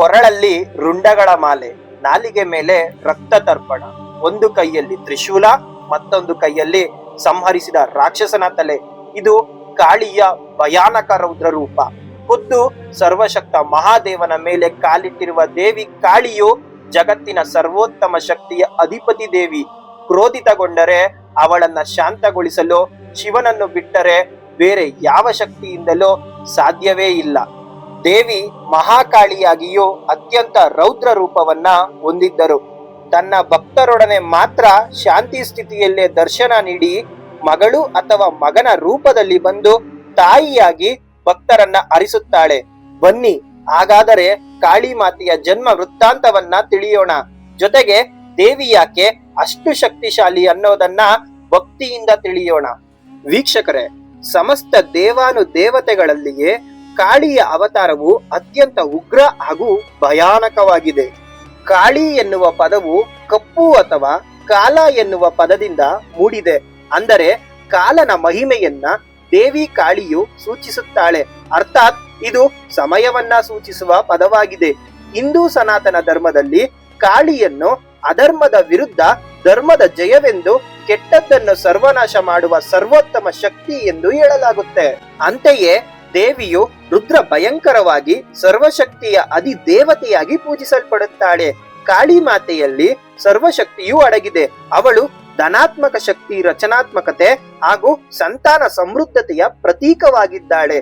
ಕೊರಳಲ್ಲಿ ರುಂಡಗಳ ಮಾಲೆ, ನಾಲಿಗೆ ಮೇಲೆ ರಕ್ತ ತರ್ಪಣ. ಒಂದು ಕೈಯಲ್ಲಿ ತ್ರಿಶೂಲ, ಮತ್ತೊಂದು ಕೈಯಲ್ಲಿ ಸಂಹರಿಸಿದ ರಾಕ್ಷಸನ ತಲೆ. ಇದು ಕಾಳಿಯ ಭಯಾನಕ ರೌದ್ರ ರೂಪ. ಖುದ್ದು ಸರ್ವಶಕ್ತ ಮಹಾದೇವನ ಮೇಲೆ ಕಾಲಿಟ್ಟಿರುವ ದೇವಿ ಕಾಳಿಯು ಜಗತ್ತಿನ ಸರ್ವೋತ್ತಮ ಶಕ್ತಿಯ ಅಧಿಪತಿ ದೇವಿ. ಕ್ರೋಧಿತಗೊಂಡರೆ ಅವಳನ್ನ ಶಾಂತಗೊಳಿಸಲು ಶಿವನನ್ನು ಬಿಟ್ಟರೆ ಬೇರೆ ಯಾವ ಶಕ್ತಿಯಿಂದಲೂ ಸಾಧ್ಯವೇ ಇಲ್ಲ. ದೇವಿ ಮಹಾಕಾಳಿಯಾಗಿಯೂ ಅತ್ಯಂತ ರೌದ್ರ ರೂಪವನ್ನ ಹೊಂದಿದ್ದರು. ತನ್ನ ಭಕ್ತರೊಡನೆ ಮಾತ್ರ ಶಾಂತಿ ಸ್ಥಿತಿಯಲ್ಲೇ ದರ್ಶನ ನೀಡಿ ಮಗಳು ಅಥವಾ ಮಗನ ರೂಪದಲ್ಲಿ ಬಂದು ತಾಯಿಯಾಗಿ ಭಕ್ತರನ್ನ ಅರಿಸುತ್ತಾಳೆ. ಬನ್ನಿ, ಹಾಗಾದರೆ ಕಾಳಿ ಮಾತೆಯ ಜನ್ಮ ವೃತ್ತಾಂತವನ್ನ ತಿಳಿಯೋಣ. ಜೊತೆಗೆ ದೇವಿ ಯಾಕೆ ಅಷ್ಟು ಶಕ್ತಿಶಾಲಿ ಅನ್ನೋದನ್ನ ಭಕ್ತಿಯಿಂದ ತಿಳಿಯೋಣ. ವೀಕ್ಷಕರೇ, ಸಮಸ್ತ ದೇವಾನು ದೇವತೆಗಳಲ್ಲಿಯೇ ಕಾಳಿಯ ಅವತಾರವು ಅತ್ಯಂತ ಉಗ್ರ ಹಾಗೂ ಭಯಾನಕವಾಗಿದೆ. ಕಾಳಿ ಎನ್ನುವ ಪದವು ಕಪ್ಪು ಅಥವಾ ಕಾಲ ಎನ್ನುವ ಪದದಿಂದ ಮೂಡಿದೆ. ಅಂದರೆ ಕಾಲನ ಮಹಿಮೆಯನ್ನ ದೇವಿ ಕಾಳಿಯು ಸೂಚಿಸುತ್ತಾಳೆ. ಅರ್ಥಾತ್ ಇದು ಸಮಯವನ್ನ ಸೂಚಿಸುವ ಪದವಾಗಿದೆ. ಹಿಂದೂ ಸನಾತನ ಧರ್ಮದಲ್ಲಿ ಕಾಳಿಯನ್ನು ಅಧರ್ಮದ ವಿರುದ್ಧ ಧರ್ಮದ ಜಯವೆಂದು ಕೆಟ್ಟದ್ದನ್ನು ಸರ್ವನಾಶ ಮಾಡುವ ಸರ್ವೋತ್ತಮ ಶಕ್ತಿ ಎಂದು ಹೇಳಲಾಗುತ್ತೆ. ಅಂತೆಯೇ ದೇವಿಯು ರುದ್ರ ಭಯಂಕರವಾಗಿ ಸರ್ವಶಕ್ತಿಯ ಅಧಿದೇವತೆಯಾಗಿ ಪೂಜಿಸಲ್ಪಡುತ್ತಾಳೆ. ಕಾಳಿ ಮಾತೆಯಲ್ಲಿ ಸರ್ವಶಕ್ತಿಯೂ ಅಡಗಿದೆ. ಅವಳು ಧನಾತ್ಮಕ ಶಕ್ತಿ, ರಚನಾತ್ಮಕತೆ ಹಾಗೂ ಸಂತಾನ ಸಮೃದ್ಧತೆಯ ಪ್ರತೀಕವಾಗಿದ್ದಾಳೆ.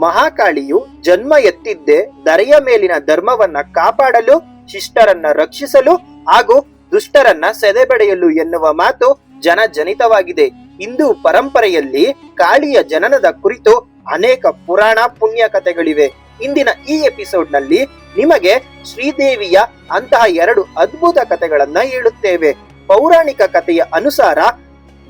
ಮಹಾಕಾಳಿಯು ಜನ್ಮ ಎತ್ತಿದ್ದೇ ದರೆಯ ಮೇಲಿನ ಧರ್ಮವನ್ನ ಕಾಪಾಡಲು, ಶಿಷ್ಟರನ್ನ ರಕ್ಷಿಸಲು ಹಾಗೂ ದುಷ್ಟರನ್ನ ಸೆದೆಬಡೆಯಲು ಎನ್ನುವ ಮಾತು ಜನಜನಿತವಾಗಿದೆ. ಹಿಂದೂ ಪರಂಪರೆಯಲ್ಲಿ ಕಾಳಿಯ ಜನನದ ಕುರಿತು ಅನೇಕ ಪುರಾಣ ಪುಣ್ಯ ಕಥೆಗಳಿವೆ. ಇಂದಿನ ಈ ಎಪಿಸೋಡ್ನಲ್ಲಿ ನಿಮಗೆ ಶ್ರೀದೇವಿಯ ಅಂತಹ ಎರಡು ಅದ್ಭುತ ಕಥೆಗಳನ್ನ ಹೇಳುತ್ತೇವೆ. ಪೌರಾಣಿಕ ಕಥೆಯ ಅನುಸಾರ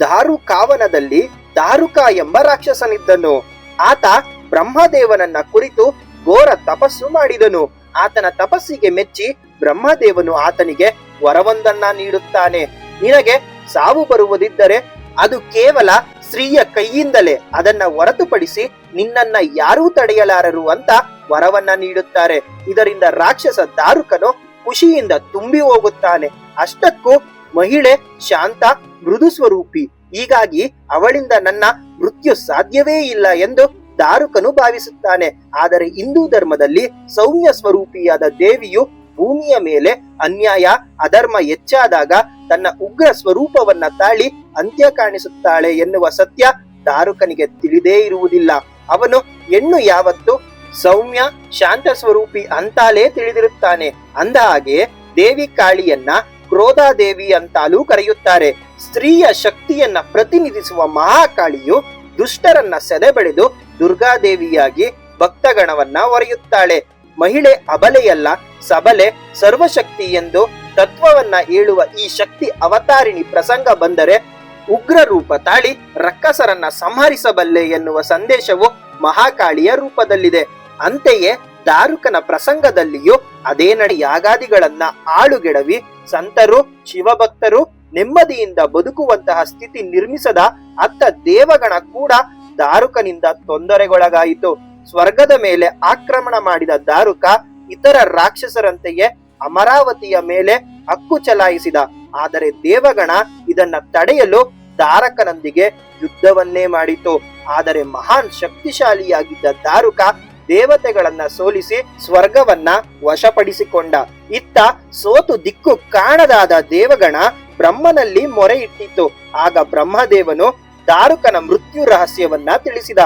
ದಾರುಕಾವನದಲ್ಲಿ ದಾರುಕ ಎಂಬ ರಾಕ್ಷಸನಿದ್ದನು. ಆತ ಬ್ರಹ್ಮದೇವನನ್ನ ಕುರಿತು ಘೋರ ತಪಸ್ಸು ಮಾಡಿದನು. ಆತನ ತಪಸ್ಸಿಗೆ ಮೆಚ್ಚಿ ಬ್ರಹ್ಮದೇವನು ಆತನಿಗೆ ವರವೊಂದನ್ನ ನೀಡುತ್ತಾನೆ. ನಿನಗೆ ಸಾವು ಬರುವುದಿದ್ದರೆ ಅದು ಕೇವಲ ಸ್ತ್ರೀಯ ಕೈಯಿಂದಲೇ ಅದನ್ನ ಹೊರತುಪಡಿಸಿ ನಿನ್ನನ್ನ ಯಾರೂ ತಡೆಯಲಾರರು ಅಂತ ವರವನ್ನ ನೀಡುತ್ತಾರೆ. ಇದರಿಂದ ರಾಕ್ಷಸ ದಾರುಕನು ಖುಷಿಯಿಂದ ತುಂಬಿ ಹೋಗುತ್ತಾನೆ. ಅಷ್ಟಕ್ಕೂ ಮಹಿಳೆ ಶಾಂತ, ಮೃದು ಸ್ವರೂಪಿ. ಹೀಗಾಗಿ ಅವಳಿಂದ ನನ್ನ ಮೃತ್ಯು ಸಾಧ್ಯವೇ ಇಲ್ಲ ಎಂದು ದಾರುಕನು ಭಾವಿಸುತ್ತಾನೆ. ಆದರೆ ಹಿಂದೂ ಧರ್ಮದಲ್ಲಿ ಸೌಮ್ಯ ಸ್ವರೂಪಿಯಾದ ದೇವಿಯು ಭೂಮಿಯ ಮೇಲೆ ಅನ್ಯಾಯ, ಅಧರ್ಮ ಹೆಚ್ಚಾದಾಗ ತನ್ನ ಉಗ್ರ ಸ್ವರೂಪವನ್ನ ತಾಳಿ ಅಂತ್ಯ ಕಾಣಿಸುತ್ತಾಳೆ ಎನ್ನುವ ಸತ್ಯ ದಾರುಕನಿಗೆ ತಿಳಿದೇ ಇರುವುದಿಲ್ಲ. ಅವನು ಹೆಣ್ಣು ಯಾವತ್ತು ಸೌಮ್ಯ, ಶಾಂತ ಸ್ವರೂಪಿ ಅಂತಾಲೇ ತಿಳಿದಿರುತ್ತಾನೆ. ಅಂದ ಹಾಗೆ ದೇವಿ ಕಾಳಿಯನ್ನ ಕ್ರೋಧಾದೇವಿ ಅಂತಾಲೂ ಕರೆಯುತ್ತಾರೆ. ಸ್ತ್ರೀಯ ಶಕ್ತಿಯನ್ನ ಪ್ರತಿನಿಧಿಸುವ ಮಹಾಕಾಳಿಯು ದುಷ್ಟರನ್ನ ಸೆದೆಬೆಳೆದು ದುರ್ಗಾದೇವಿಯಾಗಿ ಭಕ್ತಗಣವನ್ನ ಒರೆಯುತ್ತಾಳೆ ಮಹಿಳೆ ಅಬಲೆಯಲ್ಲ, ಸಬಲೆ ಸರ್ವಶಕ್ತಿ ಎಂದು ತತ್ವವನ್ನ ಹೇಳುವ ಈ ಶಕ್ತಿ ಅವತಾರಿಣಿ ಪ್ರಸಂಗ ಬಂದರೆ ಉಗ್ರ ರೂಪ ತಾಳಿ ರಕ್ಕಸರನ್ನ ಸಂಹರಿಸಬಲ್ಲೆ ಎನ್ನುವ ಸಂದೇಶವು ಮಹಾಕಾಳಿಯ ರೂಪದಲ್ಲಿದೆ. ಅಂತೆಯೇ ದಾರುಕನ ಪ್ರಸಂಗದಲ್ಲಿಯೂ ಅದೇ ನಡಿ ಯಾಗಾದಿಗಳನ್ನ ಆಳುಗೆಡವಿ ಸಂತರು, ಶಿವಭಕ್ತರು ನೆಮ್ಮದಿಯಿಂದ ಬದುಕುವಂತಹ ಸ್ಥಿತಿ ನಿರ್ಮಿಸದ ಅತ್ತ ದೇವಗಣ ಕೂಡ ದಾರುಕನಿಂದ ತೊಂದರೆಗೊಳಗಾಯಿತು. ಸ್ವರ್ಗದ ಮೇಲೆ ಆಕ್ರಮಣ ಮಾಡಿದ ದಾರುಕ ಇತರ ರಾಕ್ಷಸರಂತೆಯೇ ಅಮರಾವತಿಯ ಮೇಲೆ ಹಕ್ಕು ಚಲಾಯಿಸಿದ. ಆದರೆ ದೇವಗಣ ಇದನ್ನ ತಡೆಯಲು ದಾರಕನೊಂದಿಗೆ ಯುದ್ಧವನ್ನೇ ಮಾಡಿತು. ಆದರೆ ಮಹಾನ್ ಶಕ್ತಿಶಾಲಿಯಾಗಿದ್ದ ದಾರುಕ ದೇವತೆಗಳನ್ನ ಸೋಲಿಸಿ ಸ್ವರ್ಗವನ್ನ ವಶಪಡಿಸಿಕೊಂಡ. ಇತ್ತ ಸೋತು ದಿಕ್ಕು ಕಾಣದಾದ ದೇವಗಣ ಬ್ರಹ್ಮನಲ್ಲಿ ಮೊರೆ ಇಟ್ಟಿತ್ತು ಆಗ ಬ್ರಹ್ಮದೇವನು ದಾರುಕನ ಮೃತ್ಯು ರಹಸ್ಯವನ್ನ ತಿಳಿಸಿದ.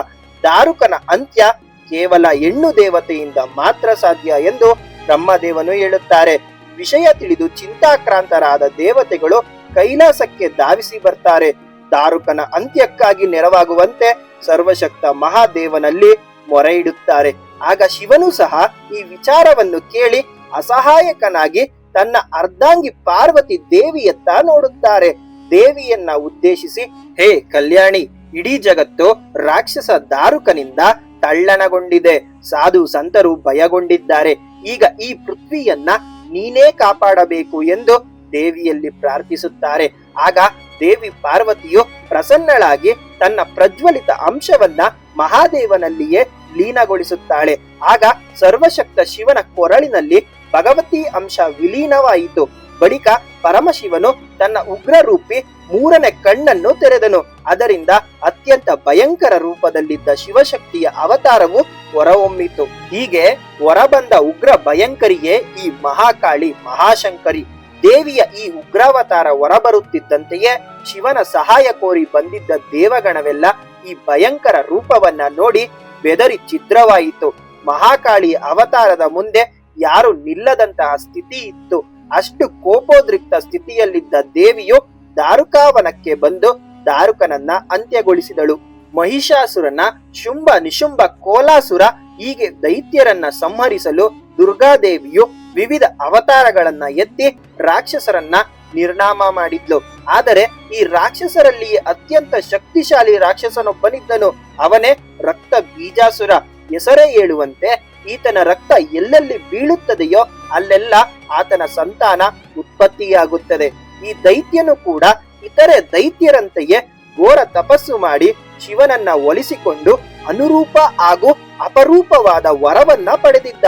ದಾರುಕನ ಅಂತ್ಯ ಕೇವಲ ಹೆಣ್ಣು ದೇವತೆಯಿಂದ ಮಾತ್ರ ಸಾಧ್ಯ ಎಂದು ಬ್ರಹ್ಮದೇವನು ಹೇಳುತ್ತಾರೆ. ವಿಷಯ ತಿಳಿದು ಚಿಂತಾಕ್ರಾಂತರಾದ ದೇವತೆಗಳು ಕೈಲಾಸಕ್ಕೆ ಧಾವಿಸಿ ಬರ್ತಾರೆ. ದಾರುಕನ ಅಂತ್ಯಕ್ಕಾಗಿ ನೆರವಾಗುವಂತೆ ಸರ್ವಶಕ್ತ ಮಹಾದೇವನಲ್ಲಿ ಮೊರೆ ಇಡುತ್ತಾರೆ ಆಗ ಶಿವನು ಸಹ ಈ ವಿಚಾರವನ್ನು ಕೇಳಿ ಅಸಹಾಯಕನಾಗಿ ತನ್ನ ಅರ್ಧಾಂಗಿ ಪಾರ್ವತಿ ದೇವಿಯತ್ತ ನೋಡುತ್ತಾರೆ. ದೇವಿಯನ್ನ ಉದ್ದೇಶಿಸಿ, ಹೇ ಕಲ್ಯಾಣಿ, ಇಡೀ ಜಗತ್ತು ರಾಕ್ಷಸ ದಾರುಕನಿಂದ ತಳ್ಳಣಗೊಂಡಿದೆ. ಸಾಧು ಸಂತರು ಭಯಗೊಂಡಿದ್ದಾರೆ. ಈಗ ಈ ಪೃಥ್ವಿಯನ್ನ ನೀನೇ ಕಾಪಾಡಬೇಕು ಎಂದು ದೇವಿಯಲ್ಲಿ ಪ್ರಾರ್ಥಿಸುತ್ತಾರೆ. ಆಗ ದೇವಿ ಪಾರ್ವತಿಯು ಪ್ರಸನ್ನಳಾಗಿ ತನ್ನ ಪ್ರಜ್ವಲಿತ ಅಂಶವನ್ನ ಮಹಾದೇವನಲ್ಲಿಯೇ ಲೀನಗೊಳಿಸುತ್ತಾಳೆ. ಆಗ ಸರ್ವಶಕ್ತ ಶಿವನ ಕೊರಳಿನಲ್ಲಿ ಭಗವತಿ ಅಂಶ ವಿಲೀನವಾಯಿತು. ಬಳಿಕ ಪರಮಶಿವನು ತನ್ನ ಉಗ್ರ ರೂಪಿ ಮೂರನೇ ಕಣ್ಣನ್ನು ತೆರೆದನು. ಅದರಿಂದ ಅತ್ಯಂತ ಭಯಂಕರ ರೂಪದಲ್ಲಿದ್ದ ಶಿವಶಕ್ತಿಯ ಅವತಾರವು ಹೊರಹೊಮ್ಮಿತು. ಹೀಗೆ ಹೊರಬಂದ ಉಗ್ರ ಭಯಂಕರಿಯೇ ಈ ಮಹಾಕಾಳಿ ಮಹಾಶಂಕರಿ. ದೇವಿಯ ಈ ಉಗ್ರಾವತಾರ ಹೊರಬರುತ್ತಿದ್ದಂತೆಯೇ ಶಿವನ ಸಹಾಯ ಕೋರಿ ಬಂದಿದ್ದ ದೇವಗಣವೆಲ್ಲ ಈ ಭಯಂಕರ ರೂಪವನ್ನ ನೋಡಿ ಬೆದರಿ ಛಿದ್ರವಾಯಿತು. ಮಹಾಕಾಳಿ ಅವತಾರದ ಮುಂದೆ ಯಾರು ನಿಲ್ಲದಂತಹ ಸ್ಥಿತಿ ಇತ್ತು. ಅಷ್ಟು ಕೋಪೋದ್ರಿಕ್ತ ಸ್ಥಿತಿಯಲ್ಲಿದ್ದ ದೇವಿಯು ದಾರುಕಾವನಕ್ಕೆ ಬಂದು ದಾರುಕನನ್ನ ಅಂತ್ಯಗೊಳಿಸಿದಳು. ಮಹಿಷಾಸುರನ ಶುಂಭ ನಿಶುಂಭ ಕೋಲಾಸುರ ಹೀಗೆ ದೈತ್ಯರನ್ನ ಸಂಹರಿಸಲು ದುರ್ಗಾದೇವಿಯು ವಿವಿಧ ಅವತಾರಗಳನ್ನ ಎತ್ತಿ ರಾಕ್ಷಸರನ್ನ ನಿರ್ನಾಮ ಮಾಡಿದ್ಲು. ಆದರೆ ಈ ರಾಕ್ಷಸರಲ್ಲಿ ಅತ್ಯಂತ ಶಕ್ತಿಶಾಲಿ ರಾಕ್ಷಸನೊಬ್ಬನಿದ್ದನು. ಅವನೇ ರಕ್ತ ಬೀಜಾಸುರ. ಹೆಸರೇ ಹೇಳುವಂತೆ ಈತನ ರಕ್ತ ಎಲ್ಲೆಲ್ಲಿ ಬೀಳುತ್ತದೆಯೋ ಅಲ್ಲೆಲ್ಲ ಆತನ ಸಂತಾನ ಉತ್ಪತ್ತಿಯಾಗುತ್ತದೆ. ಈ ದೈತ್ಯನು ಕೂಡ ಇತರೆ ದೈತ್ಯರಂತೆಯೇ ಘೋರ ತಪಸ್ಸು ಮಾಡಿ ಶಿವನನ್ನ ಒಲಿಸಿಕೊಂಡು ಅನುರೂಪ ಹಾಗೂ ಅಪರೂಪವಾದ ವರವನ್ನ ಪಡೆದಿದ್ದ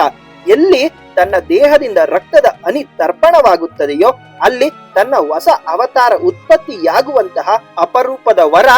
ಎಲ್ಲಿ ತನ್ನ ದೇಹದಿಂದ ರಕ್ತದ ಅನಿ ತರ್ಪಣವಾಗುತ್ತದೆಯೋ ಅಲ್ಲಿ ತನ್ನ ಹೊಸ ಅವತಾರ ಉತ್ಪತ್ತಿಯಾಗುವಂತಹ ಅಪರೂಪದ ವರ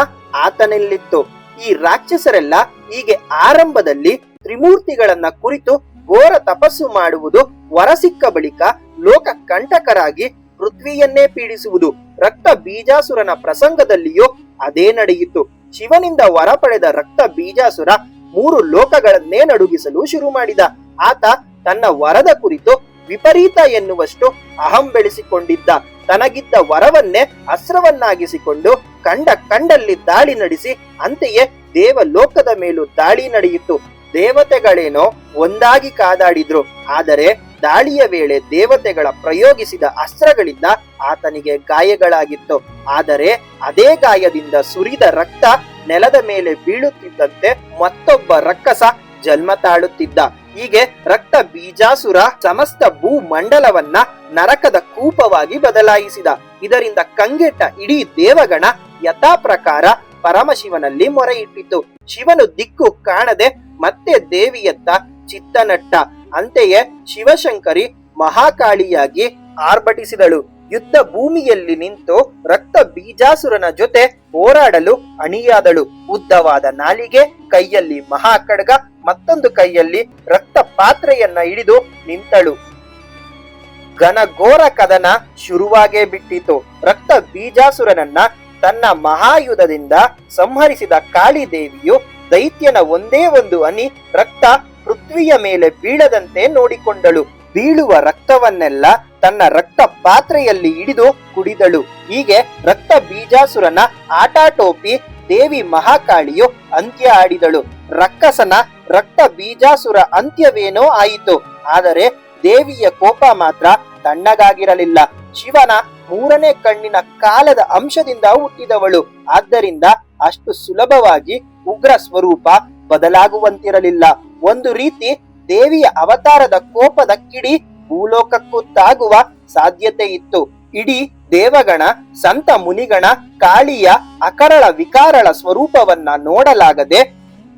ಆತನಲ್ಲಿತ್ತು. ಈ ರಾಕ್ಷಸರೆಲ್ಲ ಹೀಗೆ ಆರಂಭದಲ್ಲಿ ತ್ರಿಮೂರ್ತಿಗಳನ್ನ ಕುರಿತು ಘೋರ ತಪಸ್ಸು ಮಾಡುವುದು ವರ ಸಿಕ್ಕ ಬಳಿಕ ಲೋಕ ಕಂಟಕರಾಗಿ ಪೃಥ್ವಿಯನ್ನೇ ಪೀಡಿಸುವುದು, ರಕ್ತ ಬೀಜಾಸುರನ ಪ್ರಸಂಗದಲ್ಲಿಯೂ ಅದೇ ನಡೆಯಿತು. ಶಿವನಿಂದ ವರ ಪಡೆದ ರಕ್ತ ಬೀಜಾಸುರ ಮೂರು ಲೋಕಗಳನ್ನೇ ನಡುಗಿಸಲು ಶುರು ಮಾಡಿದ. ಆತ ತನ್ನ ವರದ ಕುರಿತು ವಿಪರೀತ ಎನ್ನುವಷ್ಟು ಅಹಂ ಬೆಳೆಸಿಕೊಂಡಿದ್ದ ತನಗಿದ್ದ ವರವನ್ನೇ ಅಸ್ತ್ರವನ್ನಾಗಿಸಿಕೊಂಡು ಕಂಡ ಕಂಡಲ್ಲಿ ದಾಳಿ ನಡೆಸಿ ಅಂತೆಯೇ ದೇವಲೋಕದ ಮೇಲೂ ದಾಳಿ ನಡೆಯಿತು. ದೇವತೆಗಳೇನೋ ಒಂದಾಗಿ ಕಾದಾಡಿದ್ರು. ಆದರೆ ದಾಳಿಯ ವೇಳೆ ದೇವತೆಗಳ ಪ್ರಯೋಗಿಸಿದ ಅಸ್ತ್ರಗಳಿಂದ ಆತನಿಗೆ ಗಾಯಗಳಾಗಿತ್ತು. ಆದರೆ ಅದೇ ಗಾಯದಿಂದ ಸುರಿದ ರಕ್ತ ನೆಲದ ಮೇಲೆ ಬೀಳುತ್ತಿದ್ದಂತೆ ಮತ್ತೊಬ್ಬ ರಕ್ಕಸ ಜನ್ಮ ತಾಳುತ್ತಿದ್ದ. ಹೀಗೆ ರಕ್ತ ಬೀಜಾಸುರ ಸಮಸ್ತ ಭೂಮಂಡಲವನ್ನ ನರಕದ ಕೂಪವಾಗಿ ಬದಲಾಯಿಸಿದ. ಇದರಿಂದ ಕಂಗೆಟ್ಟ ಇಡೀ ದೇವಗಣ ಯಥಾ ಪ್ರಕಾರ ಪರಮಶಿವನಲ್ಲಿ ಮೊರೆಯಿಟ್ಟಿತು ಶಿವನು ದಿಕ್ಕು ಕಾಣದೆ ಮತ್ತೆ ದೇವಿಯತ್ತ ಚಿತ್ತನಟ್ಟ. ಅಂತೆಯೇ ಶಿವಶಂಕರಿ ಮಹಾಕಾಳಿಯಾಗಿ ಆರ್ಭಟಿಸಿದಳು. ಯುದ್ಧ ಭೂಮಿಯಲ್ಲಿ ನಿಂತು ರಕ್ತ ಬೀಜಾಸುರನ ಜೊತೆ ಹೋರಾಡಲು ಅಣಿಯಾದಳು. ಉದ್ದವಾದ ನಾಲಿಗೆ, ಕೈಯಲ್ಲಿ ಮಹಾಖಡ್ಗ ಮತ್ತೊಂದು ಕೈಯಲ್ಲಿ ರಕ್ತ ಪಾತ್ರೆಯನ್ನ ಹಿಡಿದು ನಿಂತಳು. ಘನಘೋರ ಕದನ ಶುರುವಾಗೇ ಬಿಟ್ಟಿತು. ರಕ್ತ ಬೀಜಾಸುರನನ್ನ ತನ್ನ ಮಹಾಯುಧದಿಂದ ಸಂಹರಿಸಿದ ಕಾಳಿದೇವಿಯು ದೈತ್ಯನ ಒಂದೇ ಒಂದು ಅನಿ ರಕ್ತ ಪೃಥ್ವಿಯ ಮೇಲೆ ಬೀಳದಂತೆ ನೋಡಿಕೊಂಡಳು. ಬೀಳುವ ರಕ್ತವನ್ನೆಲ್ಲ ತನ್ನ ರಕ್ತ ಪಾತ್ರೆಯಲ್ಲಿ ಹಿಡಿದು ಕುಡಿದಳು. ಹೀಗೆ ರಕ್ತ ಬೀಜಾಸುರನ ಆಟಾಟೋಪಿ ದೇವಿ ಮಹಾಕಾಳಿಯು ಅಂತ್ಯ ಆಡಿದಳು. ರಕ್ಕಸನ ರಕ್ತ ಬೀಜಾಸುರ ಅಂತ್ಯವೇನೋ ಆಯಿತು. ಆದರೆ ದೇವಿಯ ಕೋಪ ಮಾತ್ರ ತಣ್ಣಗಾಗಿರಲಿಲ್ಲ. ಶಿವನ ಮೂರನೇ ಕಣ್ಣಿನ ಕಾಲದ ಅಂಶದಿಂದ ಹುಟ್ಟಿದವಳು. ಆದ್ದರಿಂದ ಅಷ್ಟು ಸುಲಭವಾಗಿ ಉಗ್ರ ಸ್ವರೂಪ ಬದಲಾಗುವಂತಿರಲಿಲ್ಲ. ಒಂದು ರೀತಿ ದೇವಿಯ ಅವತಾರದ ಕೋಪದ ಕಿಡಿ ಭೂಲೋಕಕ್ಕೂ ತಾಗುವ ಸಾಧ್ಯತೆ ಇತ್ತು. ಇಡೀ ದೇವಗಣ, ಸಂತ ಮುನಿಗಣ, ಕಾಳಿಯ ಅಕರಳ ವಿಕಾರಳ ಸ್ವರೂಪವನ್ನ ನೋಡಲಾಗದೆ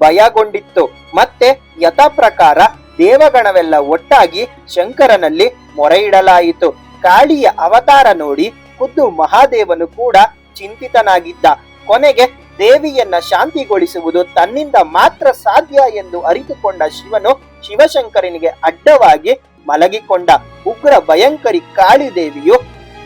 ಭಯಗೊಂಡಿತ್ತು. ಮತ್ತೆ ಯಥಾಪ್ರಕಾರ ದೇವಗಣವೆಲ್ಲ ಒಟ್ಟಾಗಿ ಶಂಕರನಲ್ಲಿ ಮೊರೆ ಇಡಲಾಯಿತು ಕಾಳಿಯ ಅವತಾರ ನೋಡಿ ಖುದ್ದು ಮಹಾದೇವನು ಕೂಡ ಚಿಂತಿತನಾಗಿದ್ದ. ಕೊನೆಗೆ ದೇವಿಯನ್ನ ಶಾಂತಿಗೊಳಿಸುವುದು ತನ್ನಿಂದ ಮಾತ್ರ ಸಾಧ್ಯ ಎಂದು ಅರಿತುಕೊಂಡ ಶಿವನು ಶಿವಶಂಕರನಿಗೆ ಅಡ್ಡವಾಗಿ ಮಲಗಿಕೊಂಡ. ಉಗ್ರ ಭಯಂಕರಿ ಕಾಳಿದೇವಿಯು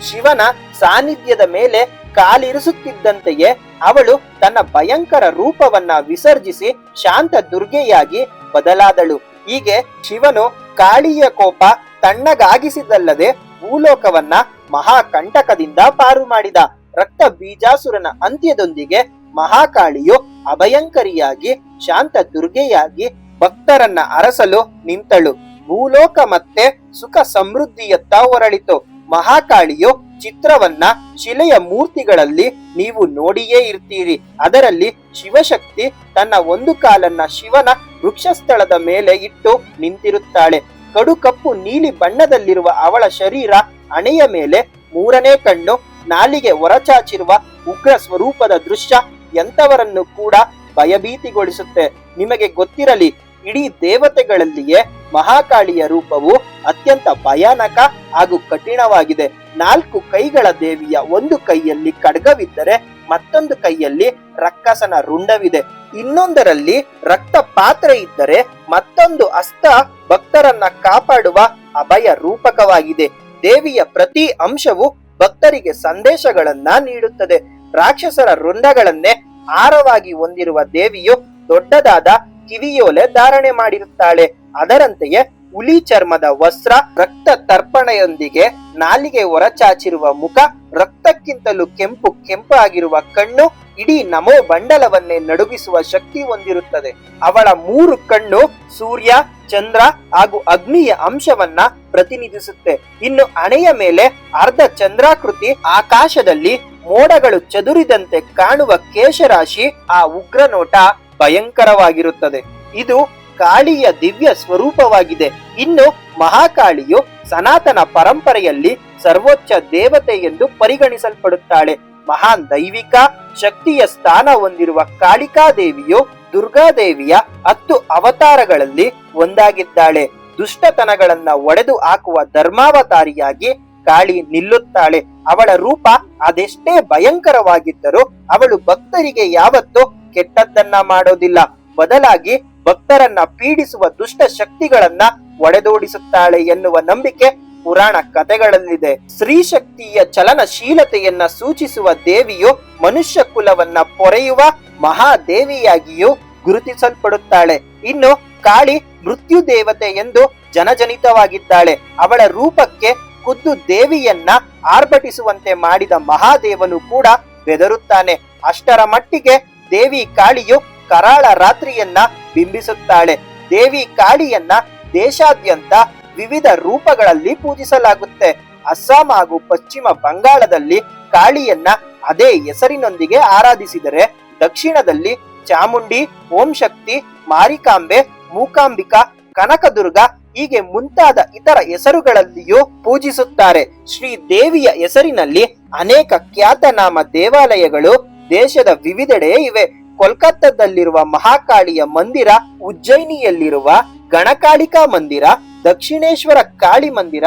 ಶಿವನ ಸಾನ್ನಿಧ್ಯದ ಮೇಲೆ ಕಾಲಿರಿಸುತ್ತಿದ್ದಂತೆಯೇ ಅವಳು ತನ್ನ ಭಯಂಕರ ರೂಪವನ್ನ ವಿಸರ್ಜಿಸಿ ಶಾಂತ ದುರ್ಗೆಯಾಗಿ ಬದಲಾದಳು. ಹೀಗೆ ಶಿವನು ಕಾಳಿಯ ಕೋಪ ತಣ್ಣಗಾಗಿಸಿದಲ್ಲದೆ ಭೂಲೋಕವನ್ನ ಮಹಾಕಂಟಕದಿಂದ ಪಾರು ಮಾಡಿದ. ರಕ್ತ ಬೀಜಾಸುರನ ಅಂತ್ಯದೊಂದಿಗೆ ಮಹಾಕಾಳಿಯು ಅಭಯಂಕರಿಯಾಗಿ ಶಾಂತ ದುರ್ಗೆಯಾಗಿ ಭಕ್ತರನ್ನ ಅರಸಲು ನಿಂತಳು. ಭೂಲೋಕ ಮತ್ತೆ ಸುಖ ಸಮೃದ್ಧಿಯತ್ತ ಹೊರಳಿತು. ಮಹಾಕಾಳಿಯು ಚಿತ್ರವನ್ನ ಶಿಲೆಯ ಮೂರ್ತಿಗಳಲ್ಲಿ ನೀವು ನೋಡಿಯೇ ಇರ್ತೀರಿ. ಅದರಲ್ಲಿ ಶಿವಶಕ್ತಿ ತನ್ನ ಒಂದು ಕಾಲನ್ನ ಶಿವನ ವೃಕ್ಷಸ್ಥಳದ ಮೇಲೆ ಇಟ್ಟು ನಿಂತಿರುತ್ತಾಳೆ. ಕಡು ಕಪ್ಪು ನೀಲಿ ಬಣ್ಣದಲ್ಲಿರುವ ಅವಳ ಶರೀರ ಹಣೆಯ ಮೇಲೆ ಮೂರನೇ ಕಣ್ಣು, ನಾಲಿಗೆ ಹೊರಚಾಚಿರುವ ಉಗ್ರ ಸ್ವರೂಪದ ದೃಶ್ಯ ಎಂಥವರನ್ನು ಕೂಡ ಭಯಭೀತಿಗೊಳಿಸುತ್ತೆ. ನಿಮಗೆ ಗೊತ್ತಿರಲಿ, ಇಡೀ ದೇವತೆಗಳಲ್ಲಿಯೇ ಮಹಾಕಾಳಿಯ ರೂಪವು ಅತ್ಯಂತ ಭಯಾನಕ ಹಾಗೂ ಕಠಿಣವಾಗಿದೆ. ನಾಲ್ಕು ಕೈಗಳ ದೇವಿಯ ಒಂದು ಕೈಯಲ್ಲಿ ಖಡ್ಗವಿದ್ದರೆ ಮತ್ತೊಂದು ಕೈಯಲ್ಲಿ ರಕ್ಕಸನ ರುಂಡವಿದೆ. ಇನ್ನೊಂದರಲ್ಲಿ ರಕ್ತ ಪಾತ್ರೆ ಇದ್ದರೆ ಮತ್ತೊಂದು ಅಸ್ತ ಭಕ್ತರನ್ನ ಕಾಪಾಡುವ ಅಭಯ ರೂಪಕವಾಗಿದೆ. ದೇವಿಯ ಪ್ರತಿ ಅಂಶವು ಭಕ್ತರಿಗೆ ಸಂದೇಶಗಳನ್ನ ನೀಡುತ್ತದೆ. ರಾಕ್ಷಸರ ರುಂಡಗಳನ್ನೇ ಆರವಾಗಿ ಹೊಂದಿರುವ ದೇವಿಯು ದೊಡ್ಡದಾದ ಕಿವಿಯೋಲೆ ಧಾರಣೆ ಮಾಡಿರುತ್ತಾಳೆ. ಅದರಂತೆಯೇ ಹುಲಿ ಚರ್ಮದ ವಸ್ತ್ರ ರಕ್ತ ತರ್ಪಣೆಯೊಂದಿಗೆ ನಾಲಿಗೆ ಹೊರಚಾಚಿರುವ ಮುಖ, ರಕ್ತಕ್ಕಿಂತಲೂ ಕೆಂಪು ಕೆಂಪಾಗಿರುವ ಕಣ್ಣು ಇಡೀ ನಮೋ ಬಂಡಲವನ್ನೇ ನಡುಗಿಸುವ ಶಕ್ತಿ ಹೊಂದಿರುತ್ತದೆ. ಅವಳ ಮೂರು ಕಣ್ಣು ಸೂರ್ಯ, ಚಂದ್ರ ಹಾಗೂ ಅಗ್ನಿಯ ಅಂಶವನ್ನ ಪ್ರತಿನಿಧಿಸುತ್ತೆ. ಇನ್ನು ಹಣೆಯ ಮೇಲೆ ಅರ್ಧ ಚಂದ್ರಾಕೃತಿ ಆಕಾಶದಲ್ಲಿ ಮೋಡಗಳು ಚದುರಿದಂತೆ ಕಾಣುವ ಕೇಶರಾಶಿ ಆ ಉಗ್ರನೋಟ ಭಯಂಕರವಾಗಿರುತ್ತದೆ. ಇದು ಕಾಳಿಯ ದಿವ್ಯ ಸ್ವರೂಪವಾಗಿದೆ. ಇನ್ನು ಮಹಾಕಾಳಿಯು ಸನಾತನ ಪರಂಪರೆಯಲ್ಲಿ ಸರ್ವೋಚ್ಚ ದೇವತೆ ಎಂದು ಪರಿಗಣಿಸಲ್ಪಡುತ್ತಾಳೆ. ಮಹಾನ್ ದೈವಿಕ ಶಕ್ತಿಯ ಸ್ಥಾನ ಹೊಂದಿರುವ ಕಾಳಿಕಾ ದೇವಿಯು ದುರ್ಗಾದೇವಿಯ ಹತ್ತು ಅವತಾರಗಳಲ್ಲಿ ಒಂದಾಗಿದ್ದಾಳೆ. ದುಷ್ಟತನಗಳನ್ನ ಒಡೆದು ಹಾಕುವ ಧರ್ಮಾವತಾರಿಯಾಗಿ ಕಾಳಿ ನಿಲ್ಲುತ್ತಾಳೆ. ಅವಳ ರೂಪ ಅದೆಷ್ಟೇ ಭಯಂಕರವಾಗಿದ್ದರೂ ಅವಳು ಭಕ್ತರಿಗೆ ಯಾವತ್ತೂ ಕೆಟ್ಟದ್ದನ್ನ ಮಾಡೋದಿಲ್ಲ. ಬದಲಾಗಿ ಭಕ್ತರನ್ನ ಪೀಡಿಸುವ ದುಷ್ಟ ಶಕ್ತಿಗಳನ್ನ ಒಡೆದೋಡಿಸುತ್ತಾಳೆ ಎನ್ನುವ ನಂಬಿಕೆ ಪುರಾಣ ಕಥೆಗಳಲ್ಲಿದೆ. ಸ್ತ್ರೀಶಕ್ತಿಯ ಚಲನಶೀಲತೆಯನ್ನ ಸೂಚಿಸುವ ದೇವಿಯು ಮನುಷ್ಯ ಕುಲವನ್ನ ಪೊರೆಯುವ ಮಹಾದೇವಿಯಾಗಿಯೂ ಗುರುತಿಸಲ್ಪಡುತ್ತಾಳೆ. ಇನ್ನು ಕಾಳಿ ಮೃತ್ಯು ದೇವತೆ ಎಂದು ಜನಜನಿತವಾಗಿದ್ದಾಳೆ. ಅವಳ ರೂಪಕ್ಕೆ ಖುದ್ದು ದೇವಿಯನ್ನ ಆರ್ಭಟಿಸುವಂತೆ ಮಾಡಿದ ಮಹಾದೇವನು ಕೂಡ ಬೆದರುತ್ತಾನೆ. ಅಷ್ಟರ ಮಟ್ಟಿಗೆ ದೇವಿ ಕಾಳಿಯು ಕರಾಳ ರಾತ್ರಿಯನ್ನ ಬಿಂಬಿಸುತ್ತಾಳೆ. ದೇವಿ ಕಾಳಿಯನ್ನ ದೇಶಾದ್ಯಂತ ವಿವಿಧ ರೂಪಗಳಲ್ಲಿ ಪೂಜಿಸಲಾಗುತ್ತೆ. ಅಸ್ಸಾಂ ಹಾಗೂ ಪಶ್ಚಿಮ ಬಂಗಾಳದಲ್ಲಿ ಕಾಳಿಯನ್ನ ಅದೇ ಹೆಸರಿನೊಂದಿಗೆ ಆರಾಧಿಸಿದರೆ ದಕ್ಷಿಣದಲ್ಲಿ ಚಾಮುಂಡಿ, ಓಂ ಶಕ್ತಿ, ಮಾರಿಕಾಂಬೆ, ಮೂಕಾಂಬಿಕಾ, ಕನಕದುರ್ಗ ಹೀಗೆ ಮುಂತಾದ ಇತರ ಹೆಸರುಗಳಲ್ಲಿಯೂ ಪೂಜಿಸುತ್ತಾರೆ. ಶ್ರೀ ದೇವಿಯ ಹೆಸರಿನಲ್ಲಿ ಅನೇಕ ಖ್ಯಾತನಾಮ ದೇವಾಲಯಗಳು ದೇಶದ ವಿವಿಧೆಡೆ ಇವೆ. ಕೋಲ್ಕತ್ತಾದಲ್ಲಿರುವ ಮಹಾಕಾಳಿಯ ಮಂದಿರ, ಉಜ್ಜಯಿನಿಯಲ್ಲಿರುವ ಗಣಕಾಳಿಕಾ ಮಂದಿರ, ದಕ್ಷಿಣೇಶ್ವರ ಕಾಳಿ ಮಂದಿರ,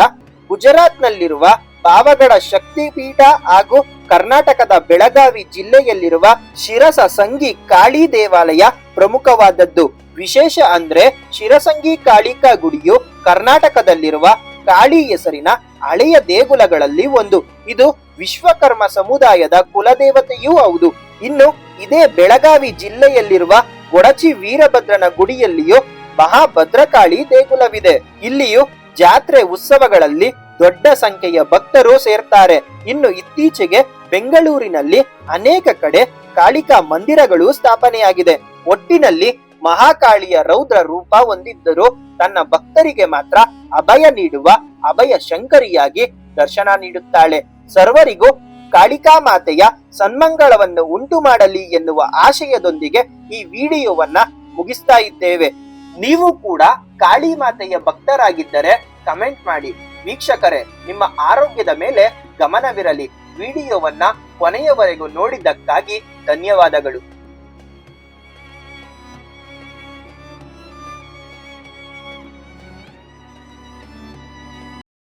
ಗುಜರಾತ್ನಲ್ಲಿರುವ ಪಾವಗಡ ಶಕ್ತಿಪೀಠ ಹಾಗೂ ಕರ್ನಾಟಕದ ಬೆಳಗಾವಿ ಜಿಲ್ಲೆಯಲ್ಲಿರುವ ಶಿರಸ ಸಂಗಿ ಕಾಳಿ ದೇವಾಲಯ ಪ್ರಮುಖವಾದದ್ದು. ವಿಶೇಷ ಅಂದ್ರೆ ಶಿರಸಂಗಿ ಕಾಳಿಕಾ ಗುಡಿಯು ಕರ್ನಾಟಕದಲ್ಲಿರುವ ಕಾಳಿ ಹೆಸರಿನ ಹಳೆಯ ದೇಗುಲಗಳಲ್ಲಿ ಒಂದು. ಇದು ವಿಶ್ವಕರ್ಮ ಸಮುದಾಯದ ಕುಲದೇವತೆಯೂ ಹೌದು. ಇನ್ನು ಇದೇ ಬೆಳಗಾವಿ ಜಿಲ್ಲೆಯಲ್ಲಿರುವ ಕೊಡಚಿ ವೀರಭದ್ರನ ಗುಡಿಯಲ್ಲಿಯೂ ಮಹಾಭದ್ರಕಾಳಿ ದೇಗುಲವಿದೆ. ಇಲ್ಲಿಯೂ ಜಾತ್ರೆ ಉತ್ಸವಗಳಲ್ಲಿ ದೊಡ್ಡ ಸಂಖ್ಯೆಯ ಭಕ್ತರು ಸೇರ್ತಾರೆ. ಇನ್ನು ಇತ್ತೀಚೆಗೆ ಬೆಂಗಳೂರಿನಲ್ಲಿ ಅನೇಕ ಕಡೆ ಕಾಳಿಕಾ ಮಂದಿರಗಳು ಸ್ಥಾಪನೆಯಾಗಿದೆ. ಒಟ್ಟಿನಲ್ಲಿ ಮಹಾಕಾಳಿಯ ರೌದ್ರ ರೂಪ ಹೊಂದಿದ್ದರೂ ತನ್ನ ಭಕ್ತರಿಗೆ ಮಾತ್ರ ಅಭಯ ನೀಡುವ ಅಭಯ ಶಂಕರಿಯಾಗಿ ದರ್ಶನ ನೀಡುತ್ತಾಳೆ. ಸರ್ವರಿಗೂ ಕಾಳಿಕಾ ಮಾತೆಯ ಸನ್ಮಂಗಳವನ್ನು ಉಂಟು ಮಾಡಲಿ ಎನ್ನುವ ಆಶಯದೊಂದಿಗೆ ಈ ವಿಡಿಯೋವನ್ನ ಮುಗಿಸ್ತಾ ಇದ್ದೇವೆ. ನೀವು ಕೂಡ ಕಾಳಿ ಮಾತೆಯ ಭಕ್ತರಾಗಿದ್ದರೆ ಕಮೆಂಟ್ ಮಾಡಿ. ವೀಕ್ಷಕರೇ, ನಿಮ್ಮ ಆರೋಗ್ಯದ ಮೇಲೆ ಗಮನವಿರಲಿ. ವಿಡಿಯೋವನ್ನ ಕೊನೆಯವರೆಗೂ ನೋಡಿದ್ದಕ್ಕಾಗಿ ಧನ್ಯವಾದಗಳು.